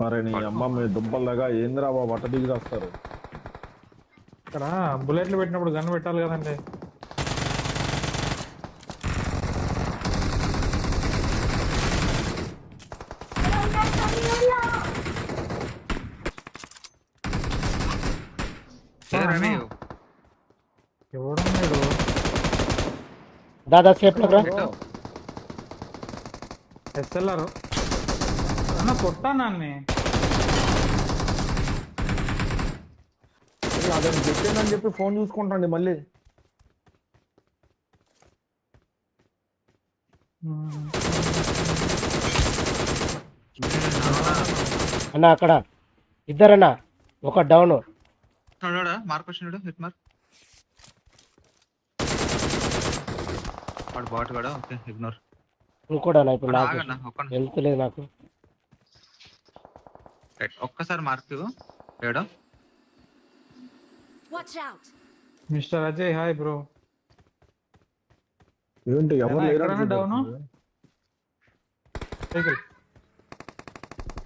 మరి నీ అమ్మ మీ దుబ్బల్లాగా ఏంద్రా బాబు అట్ట దిగి వస్తారు ఇక్కడ బుల్లెట్లు పెట్టినప్పుడు గన్ పెట్టాలి కదండి. ఎవడున్నాడు? దాదా సేఫ్ రా. ఎస్ఎల్ఆర్. అన్న కొట్టానాన్ని అతను పెట్టానని చెప్పి ఫోన్ చూసుకుంటాండి మళ్ళీ. అన్న అక్కడ. ఇద్దరన్నా ఒక డౌన్. మార్క్ వచ్చినాడు హిట్ మార్క్. వాడు బాట్ కూడా? Okay ignore. ఇంకోడా నా ఇప్పుడు నాకు వెళ్తలేదు నాకు. రైట్ ఒక్కసారి మార్క్ ఏడో! Mister Ajay hi bro. ఏంటి ఎవరు లేరు డౌను?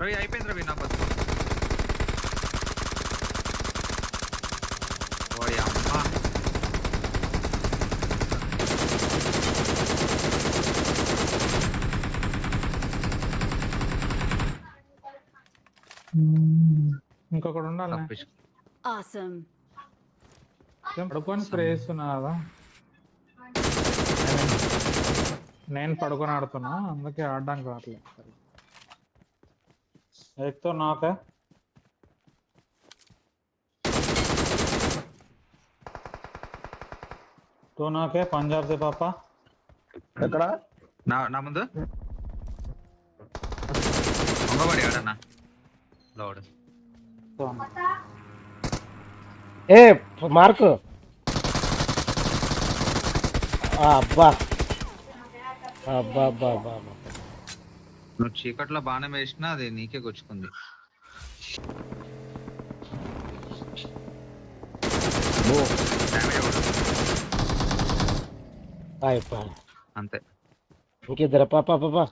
రవి అయిపోయింది రవి నా బతుకు ఓయ్ అమ్మా ఇంకొకడు ఉండాలి తప్పించు Awesome. పడుకొని స్ప్రే చేస్తున్నా కదా నేను పడుకొని ఆడుతున్నా అందుకే ఆడడానికి రావట్లేదు ఎక్కుతో నాక तो नाके पंजाब से पापा ఎక్కడ నా నా ముందు మగవాడి ఆడన్నా లోడు तो ఏ మార్క్ అబ్బా అబ్బా అబ్బా. నువ్వు చీకట్లో బాణం వేసినా అది నీకే గుచ్చుకుంది. అయిపోయి అంతే. ఇంకిద్దరు పాపా పాపా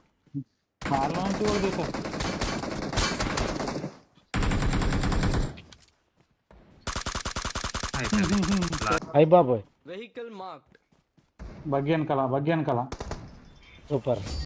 అయ్యి బాబోయ్. బగ్గి వెనకాల బగ్గి వెనకాల సూపర్